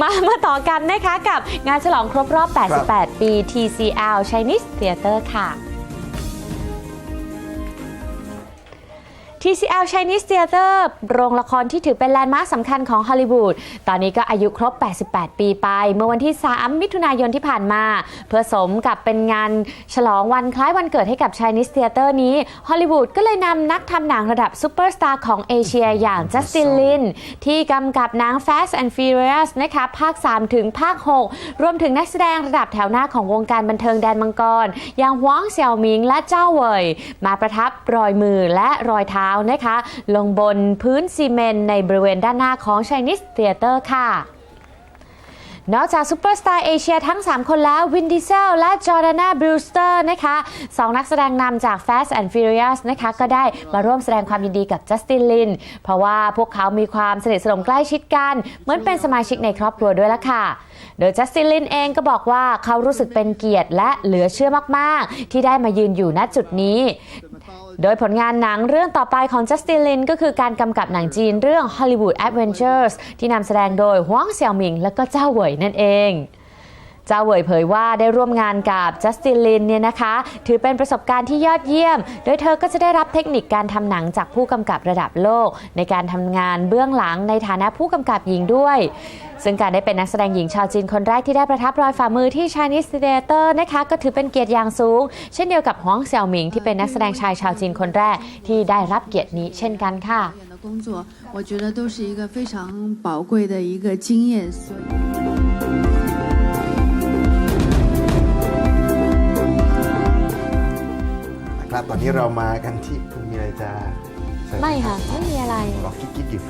มามาต่อกันนะคะกับงานฉลองครบรอบ 88 ปี TCL Chinese Theater ค่ะ TCL Chinese Theater โรงละครที่ถือเป็นแลนด์มาร์คสำคัญของฮอลลีวูด ตอนนี้ก็อายุครบ 88 ปีไป เมื่อวันที่ 3 มิถุนายนที่ผ่านมา เพื่อสมกับเป็นงานฉลองวันคล้ายวันเกิดให้กับ Chinese Theater นี้ ฮอลลีวูดก็เลยนำนักทำหนังระดับซูเปอร์สตาร์ของเอเชียอย่างจัสตินลินที่กำกับหนัง Fast and Furious นะคะภาค 3 ถึงภาค 6 รวมถึงนักแสดงระดับแถวหน้าของวงการบันเทิงแดนมังกรอย่างหวางเสี่ยวหมิงและเจ้าเหวยมาประทับรอยมือและรอยเท้านะคะ ลงบนพื้นซีเมนต์ในบริเวณด้านหน้าของ Chinese Theater ค่ะ นอกจากซูเปอร์สตาร์เอเชียทั้ง 3 คนแล้ววินดิเซลและจอร์ดานาบรูสเตอร์นะคะสองนักแสดงนำจาก Fast and Furious นะคะก็ได้มาร่วมแสดงความยินดีกับจัสตินลิน เพราะว่าพวกเขามีความสนิทสนมใกล้ชิดกัน เหมือนเป็นสมาชิกในครอบครัวด้วยละค่ะโดยจัสตินลินเองก็บอกว่าเขารู้สึกเป็นเกียรติและเหลือเชื่อมาก ๆ ที่ได้มายืนอยู่ณจุดนี้ โดยผลงานหนังเรื่องต่อไปของจัสตินลินก็คือการกำกับหนังจีนเรื่อง Hollywood Adventures ที่นำแสดงโดยหวงเสี่ยวหมิงและก็เจ้าเหวยนั่นเอง เจ้าเหวยเผยว่าได้ร่วมงานกับจัสตินลินเนี่ยนะคะ ถือเป็นประสบการณ์ที่ยอดเยี่ยม โดยเธอก็จะได้รับเทคนิคการทำหนังจากผู้กำกับระดับโลก ในการทำงานเบื้องหลังในฐานะผู้กำกับหญิงด้วย ซึ่งการได้เป็นนักแสดงหญิงชาวจีนคนแรกที่ได้ประทับรอยฝ่ามือที่ Chinese Theater นะคะ ก็ถือเป็นเกียรติอย่างสูง เช่นเดียวกับหวงเสี่ยวหมิงที่เป็นนักแสดงชายชาวจีนคนแรกที่ได้รับเกียรตินี้เช่นกันค่ะ 演的工作，我觉得都是一个非常宝贵的一个经验，所以。 ตอนนี้เรามากันที่คุณมีอะไรจะเสริไม่ค่ะ ไม่มีอะไรรอกิ๊กๆอยู่